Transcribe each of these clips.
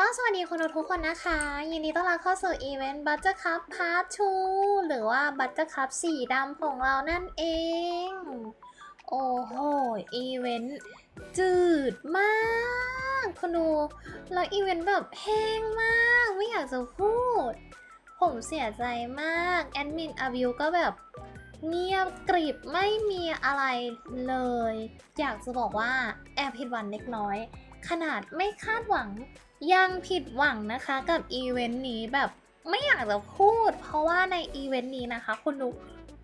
ก็สวัสดีคุณทุกคนนะคะ ยินดีต้อนรับเข้าสู่อีเวนต์ Buttercup Part 2หรือว่า Buttercup สีดำของเรานั่นเอง โอ้โห อีเวนต์จืดมากคุณดูแล้วอีเวนต์แบบแห้งมาก ไม่อยากจะพูด ผมเสียใจมาก แอดมินอาวิวก็แบบเงียบกริบไม่มีอะไรเลย อยากจะบอกว่าแอบผิดหวังเล็กน้อย ขนาดไม่คาดหวัง ยังผิดหวังนะคะกับอีเวนต์นี้แบบไม่อยากจะพูด เพราะว่าในอีเวนต์นี้นะคะคุณดู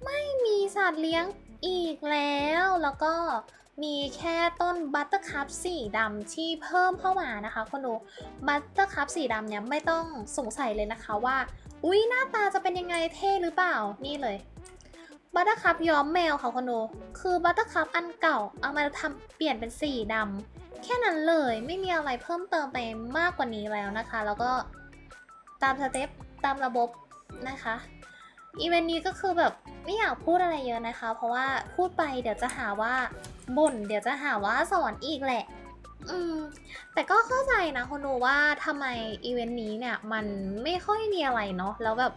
ไม่มีสัตว์เลี้ยงอีกแล้วแล้วก็มีแค่ต้นบัตเตอร์คัพสีดำที่เพิ่มเข้ามานะคะคุณดูบัตเตอร์คัพสีดำเนี่ยไม่ต้องสงสัยเลยนะคะว่า อุ๊ย หน้าตาจะเป็นยังไงเท่หรือเปล่านี่เลยบัตเตอร์คัพย้อมแมวค่ะคุณดูคือบัตเตอร์คัพอันเก่าเอามาทำเปลี่ยนเป็นสีดำ แค่นั้นเลยไม่มีอะไรเพิ่มเติมไปมากกว่านี้แล้วนะคะ แล้วก็ตามสเต็ปตามระบบนะคะอีเวนต์นี้ก็คือแบบไม่อยากพูดอะไรเยอะนะคะ เพราะว่าพูดไปเดี๋ยวจะหาว่าบ่นเดี๋ยวจะหาว่าสอนอีกแหละ อืม แต่ก็เข้าใจนะคนดูว่าทำไมอีเวนต์นี้เนี่ยมันไม่ค่อยมีอะไรเนาะแล้วแบบ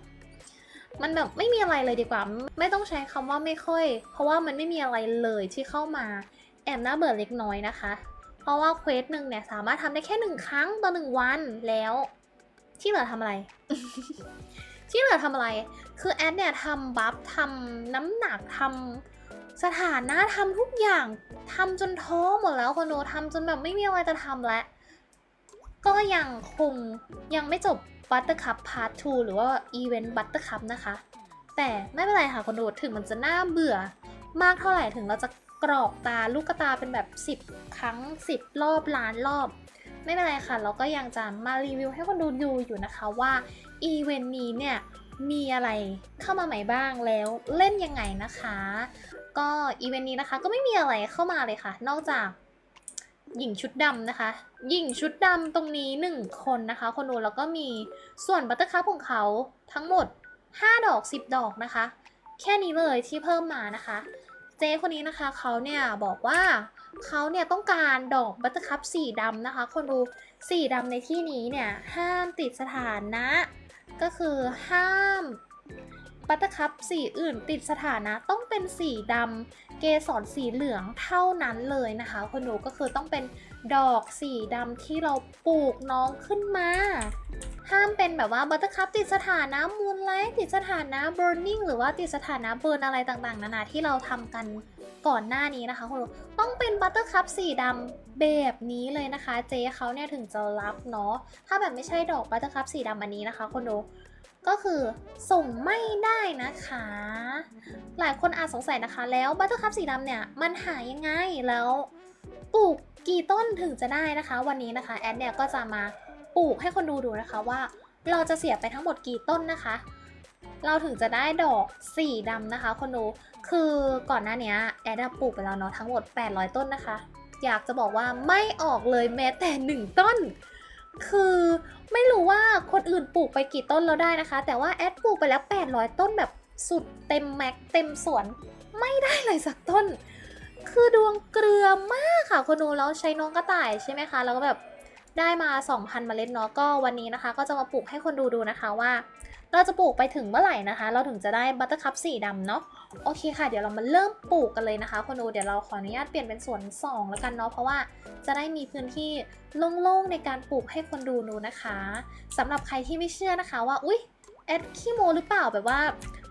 มันแบบไม่มีอะไรเลยดีกว่า ไม่ต้องใช้คำว่าไม่ค่อย เพราะว่ามันไม่มีอะไรเลยที่เข้ามาแอบน่าเบื่อเล็กน้อยนะคะ ราะว่าเควสหนึ่งเนี่ยสามารถทำได้แค่หนึ่งครั้งต่อหนึ่งวันแล้ว ที่เหลือทำอะไร ที่เหลือทำอะไร คือแอดเนี่ยทำบัฟทำน้ำหนักทำสถานะทำทุกอย่างทำจนท้อหมดแล้วคนโนทำจนแบบไม่มีอะไรจะทำแล้วก็ยังคงยังไม่จบ Buttercup Part 2หรือว่า Event Buttercup นะคะ แต่ไม่เป็นไรค่ะคนดูถึงมันจะน่าเบื่อมากเท่าไหร่ถึงเราจะ กรอกตาลูกกระตาเป็นแบบ 10 ครั้ง 10 รอบล้านรอบ ไม่เป็นไรค่ะ เราก็ยังจะมารีวิวให้คนดูดูอยู่นะคะว่าอีเวนต์นี้เนี่ยมีอะไรเข้ามาใหม่บ้างแล้วเล่นยังไงนะคะ ก็อีเวนต์นี้นะคะก็ไม่มีอะไรเข้ามาเลยค่ะ นอกจากหญิงชุดดำนะคะ หญิงชุดดำตรงนี้ 1 คนนะคะ คนดูแล้วก็มีส่วนบัตเตอร์คัพของเขาทั้งหมด 5 ดอก 10 ดอกนะคะ แค่นี้เลยที่เพิ่มมานะคะ เจ๊คนนี้นะคะเขาเนี่ยบอกว่าเขาเนี่ยต้องการดอกบัตเตอร์คัพสีดำนะคะ คนดูสีดำในที่นี้เนี่ยห้ามติดสถานะ ก็คือห้ามบัตเตอร์คัพสีอื่นติดสถานะต้องเป็นสีดำเกสรสีเหลืองเท่านั้นเลยนะคะ คนดูก็คือต้องเป็นดอกสีดำที่เราปลูกน้องขึ้นมา ห้ามเป็นแบบว่าบัตเตอร์คัพติดสถานะมูนไลท์ติดสถานะ burning หรือว่าติดสถานะเบิร์นอะไรต่างๆ นานาที่เราทำกันก่อนหน้านี้นะคะคุณดูต้องเป็นบัตเตอร์คัพสีดำแบบนี้เลยนะคะ เจ๊เขาเนี่ยถึงจะรับเนาะถ้าแบบไม่ใช่ดอกบัตเตอร์คัพสีดำอันนี้นะคะคุณดูก็คือส่งไม่ได้นะคะ หลายคนอาจสงสัยนะคะ แล้วบัตเตอร์คัพสีดำเนี่ย มันหายยังไงแล้วปลูก กี่ต้นถึงจะได้นะคะ วันนี้นะคะแอดเนี่ยก็จะมาปลูกให้คนดูดูนะคะว่า เราจะเสียไปทั้งหมดกี่ต้นนะคะ เราถึงจะได้ดอกสีดำนะคะ คนดูคือก่อนหน้านี้แอดปลูกไปแล้วเนาะทั้งหมด 800 ต้นนะคะ อยากจะบอกว่าไม่ออกเลยแม้แต่หนึ่งต้น คือไม่รู้ว่าคนอื่นปลูกไปกี่ต้นแล้วได้นะคะ แต่ว่าแอดปลูกไปแล้ว 800 ต้นแบบสุดเต็มแม็กเต็มสวนไม่ได้เลยสักต้น คือดวงเกลือมากค่ะคนดูแล้วใช้น้องกระต่ายใช่ไหมคะ แล้วก็แบบได้มา 2,000เมล็ดเนาะก็วันนี้นะคะ ก็จะมาปลูกให้คนดูดูนะคะว่า เราจะปลูกไปถึงเมื่อไหร่นะคะ เราถึงจะได้บัตเตอร์คัพสีดำเนาะโอเคค่ะ เดี๋ยวเรามาเริ่มปลูกกันเลยนะคะ คนดูเดี๋ยวเราขออนุญาตเปลี่ยนเป็นสวน2แล้วกันเนาะเพราะว่าจะได้มีพื้นที่โล่งๆในการปลูกให้คนดูดูนะคะสำหรับใครที่ไม่เชื่อนะคะว่าอุ๊ยแอดขี้โมหรือเปล่าแบบว่า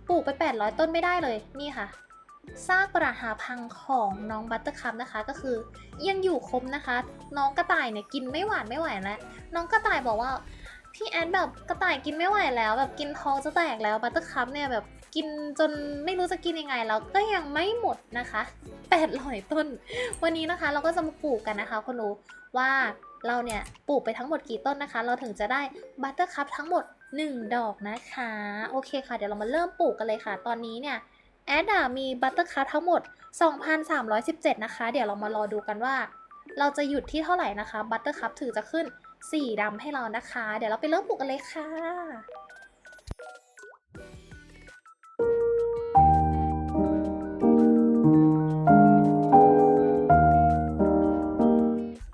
ปลูกไป 800 ต้นไม่ได้เลยนี่ค่ะ ซากปรักหาพังของน้องบัตเตอร์คัพนะคะ ก็คือยังอยู่ครบนะคะ น้องกระต่ายเนี่ยกินไม่หวานไม่ไหวแล้วน้องกระต่ายบอกว่าพี่แอนแบบกระต่ายกินไม่ไหวแล้ว แบบกินท้องจะแตกแล้วบัตเตอร์คัพเนี่ยแบบกินจนไม่รู้จะกินยังไงแล้วก็ยังไม่หมดนะคะ800ต้น วันนี้นะคะเราก็จะมาปลูกกันนะคะคุณรู้ว่าเราเนี่ยปลูกไปทั้งหมดกี่ต้นนะคะ เราถึงจะได้บัตเตอร์คัพทั้งหมด 1 ดอกนะคะ โอเคค่ะ เดี๋ยวเรามาเริ่มปลูกกันเลยค่ะ ตอนนี้เนี่ย แอดอะมีบัตเตอร์คัพทั้งหมด 2,317 นะคะ เดี๋ยวเรามารอดูกันว่า เราจะหยุดที่เท่าไหร่นะคะบัตเตอร์คัพถึงจะขึ้นสีดำให้เรานะคะ เดี๋ยวเราไปเริ่มปลูกกันเลยค่ะ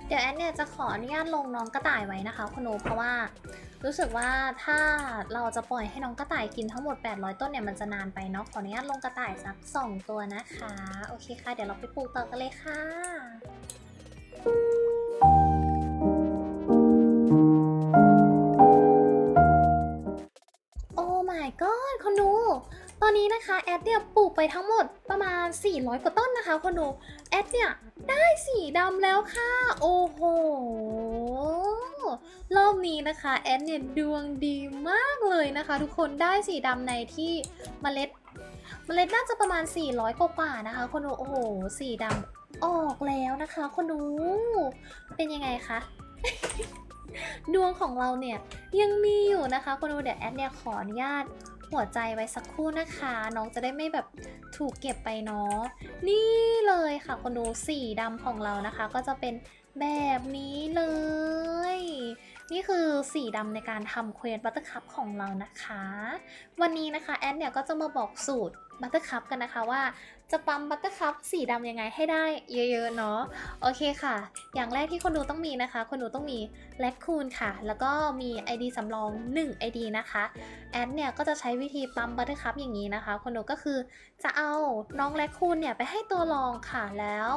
เดี๋ยวแอนเนี่ยจะขอออนุญาตลงน้องกระต่ายไว้นะคะคุณโนเพราะว่า รู้สึกว่าถ้าเราจะปล่อยให้น้องกระต่ายกินทั้งหมด 800 ต้นเนี่ยมันจะนานไปเนาะขออนุญาตลงกระต่ายสัก 2 ตัวนะคะ โอเคค่ะ เดี๋ยวเราไปปลูกต่อกันเลยค่ะโอ้ my god คนดู ตอนนี้นะคะแอดเนี่ยปลูกไปทั้งหมดประมาณ 400 กว่าต้นนะคะคนดู แอดเนี่ยได้สีดำแล้วค่ะ โอ้โห รอบนี้นะคะแอดเนี่ยดวงดีมากเลยนะคะ ทุกคนได้สีดำในที่เมล็ดเมล็ดน่าจะประมาณ 400 กว่าๆนะคะ คนดูโอ้โหสีดำออกแล้วนะคะ คนดูเป็นยังไงคะดวงของเราเนี่ยยังมีอยู่นะคะ คนดูเดี๋ยวแอดเนี่ยขออนุญาตหัวใจไว้สักครู่นะคะ น้องจะได้ไม่แบบถูกเก็บไปเนาะนี่เลยค่ะ คนดูสีดำของเรานะคะ ก็จะเป็นแบบนี้เลย นี่คือสีดำในการทำเควสบัตเตอร์คัพของเรานะคะ วันนี้นะคะแอดเนี่ยก็จะมาบอกสูตร บัตเตอร์คัพกันนะคะว่าจะปั๊มบัตเตอร์คัพสีดำยังไงให้ได้เยอะๆเนาะโอเคค่ะ อย่างแรกที่คนดูต้องมีนะคะ คนดูต้องมีแลคคูนค่ะ แล้วก็มี ID สำรอง 1 ID นะคะแอดเนี่ยก็จะใช้วิธีปั๊มบัตเตอร์คัพอย่างนี้นะคะ คนดูก็คือจะเอาน้องแลคคูนเนี่ยไปให้ตัวรองค่ะแล้ว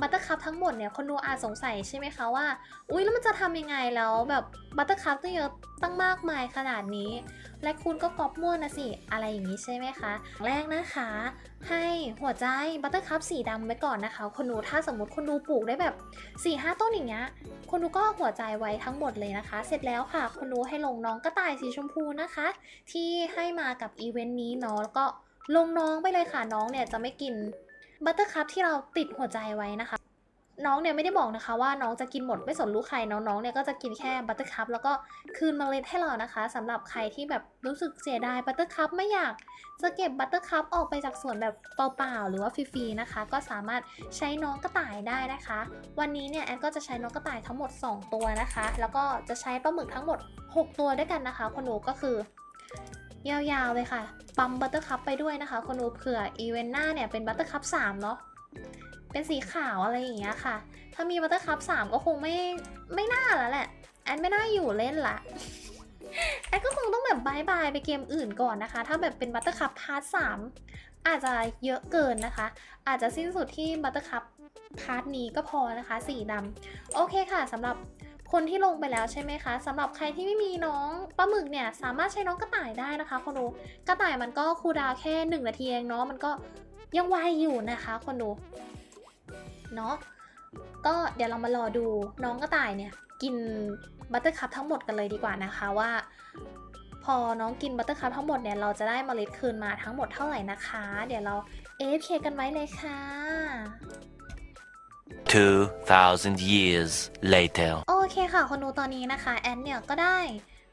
บัตเตอร์คัพทั้งหมดเนี่ยคนดูอาจสงสัยใช่ไหมคะว่าอุ้ยแล้วมันจะทำยังไงแล้วแบบบัตเตอร์คัพตั้งเยอะตั้งมากมายขนาดนี้ และคุณก็ก๊อปมั่วนะสิอะไรอย่างนี้ใช่ไหมคะ แรกนะคะ ให้หัวใจบัตเตอร์คัพสีดำไว้ก่อนนะคะ คนดูถ้าสมมติคนดูปลูกได้แบบ4ี่ห้าต้นอย่างเงี้ยคนดูก็หัวใจไว้ทั้งหมดเลยนะคะ เสร็จแล้วค่ะ คนดูให้ลงน้องกระต่ายสีชมพูนะคะ ที่ให้มากับอีเวนต์นี้เนาะแล้วก็ลงน้องไปเลยค่ะน้องเนี่ยจะไม่กินบัตเตอร์คัพที่เราติดหัวใจไว้นะคะ น้องเนี่ยไม่ได้บอกนะคะ ว่าน้องจะกินหมดไม่สนลูกใครเนาะน้องเนี่ยก็จะกินแค่บัตเตอร์คัพแล้วก็คืนเมล็ดให้เรานะคะสำหรับใครที่แบบรู้สึกเสียดายบัตเตอร์คัพไม่อยากจะเก็บบัตเตอร์คัพออกไปจากสวนแบบเปล่าๆหรือว่าฟรีๆนะคะ ก็สามารถใช้น้องกระต่ายได้นะคะ วันนี้เนี่ยแอนก็จะใช้น้องกระต่ายทั้งหมด 2 ตัวนะคะ แล้วก็จะใช้ปลาหมึกทั้งหมด 6 ตัวด้วยกันนะคะคนดูก็คือยาวๆเลยค่ะ ปั๊มบัตเตอร์คัพไปด้วยนะคะคนดูเผื่ออีเวนต์หน้าเนี่ยเป็นบัตเตอร์คัพ3เนาะ เป็นสีขาวอะไรอย่างเงี้ยค่ะ ถ้ามีบัตเตอร์คัพ3ก็คงไม่ไม่น่าแล้วแหละ แอนไม่น่าอยู่เล่นละ แอนก็คงต้องแบบบายบายไปเกมอื่นก่อนนะคะ ถ้าแบบเป็นบัตเตอร์คัพพาร์ท3อาจจะเยอะเกินนะคะ อาจจะสิ้นสุดที่บัตเตอร์คัพพาร์ทนี้ก็พอนะคะ สีดำโอเคค่ะสำหรับคนที่ลงไปแล้วใช่ไหมคะสำหรับใครที่ไม่มีน้องปลาหมึกเนี่ยสามารถใช้น้องกระต่ายได้นะคะคนดูกระต่ายมันก็คูลดาวแค่ 1 นาทีเองเนาะมันก็ยังไวอยู่นะคะคนดู เนาะก็เดี๋ยวเรามารอดูน้องกระต่ายเนี่ยกินบัตเตอร์คัพทั้งหมดกันเลยดีกว่านะคะว่า พอน้องกินบัตเตอร์คัพทั้งหมดเนี่ยเราจะได้เมล็ดคืนมาทั้งหมดเท่าไหร่นะคะ เดี๋ยวเรา AFK กันไว้เลยค่ะ 2,000 years later. โอเคค่ะคนดูตอนนี้นะคะ แอนเนี่ยก็ได้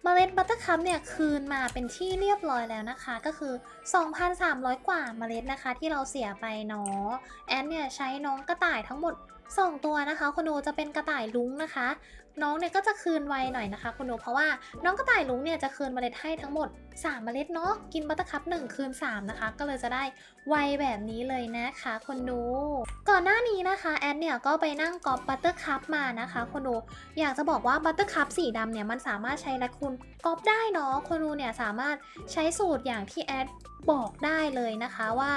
เมล็ดบัตเตอร์คัพเนี่ยคืนมาเป็นที่เรียบร้อยแล้วนะคะ ก็คือ 2,300 กว่าเมล็ดนะคะ ที่เราเสียไปเนาะแอนเนี่ยใช้น้องกระต่ายทั้งหมด 2 ตัวนะคะคุณดูจะเป็นกระต่ายลุงนะคะ น้องเนี่ยก็จะคืนไวหน่อยนะคะคุณดูเพราะว่าน้องกระต่ายลุงเนี่ยจะคืนเมล็ดให้ทั้งหมด 3 เมล็ดเนาะกินบัตเตอร์คัพ1คืน 3 นะคะ ก็เลยจะได้ไวแบบนี้เลยนะคะคนดูก่อนหน้านี้นะคะแอนเนี่ยก็ไปนั่งกอบบัตเตอร์คัพมานะคะคนดูอยากจะบอกว่าบัตเตอร์คัพสีดำเนี่ยมันสามารถใช้และคุณกอปได้เนาะคนดูเนี่ยสามารถใช้สูตรอย่างที่แอดบอกได้เลยนะคะว่า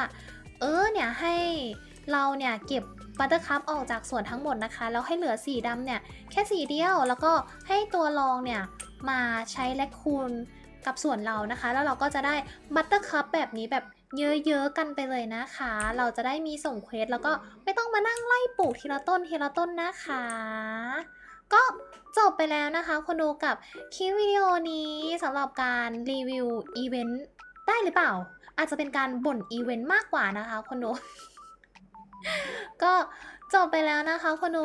เออเนี่ยให้ เราเนี่ยเก็บบัตเตอร์คัพออกจากส่วนทั้งหมดนะคะ แล้วให้เหลือสีดำเนี่ยแค่สีเดียว แล้วก็ให้ตัวรองเนี่ยมาใช้และคูณกับส่วนเรานะคะ แล้วเราก็จะได้บัตเตอร์คัพแบบนี้แบบเยอะๆกันไปเลยนะคะ เราจะได้มีส่งเควสแล้วก็ไม่ต้องมานั่งไล่ปลูกทีละต้นทีละต้นนะคะ ก็จบไปแล้วนะคะคนดูกับคลิปวิดีโอนี้สำหรับการรีวิวอีเวนต์ได้หรือเปล่า อาจจะเป็นการบ่นอีเวนต์มากกว่านะคะคนดู ก็จบไปแล้วนะคะคนดู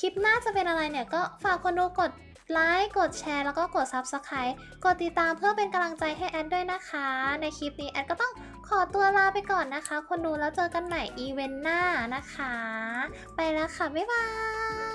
คลิปหน้าจะเป็นอะไรเนี่ยก็ฝากคนดูกดไลค์กดแชร์แล้วก็กด Subscribe กดติดตามเพื่อเป็นกำลังใจให้แอดด้วยนะคะ ในคลิปนี้แอดก็ต้องขอตัวลาไปก่อนนะคะ คนดูแล้วเจอกันใหม่อีเวนต์หน้านะคะ ไปแล้วค่ะ บ๊ายบาย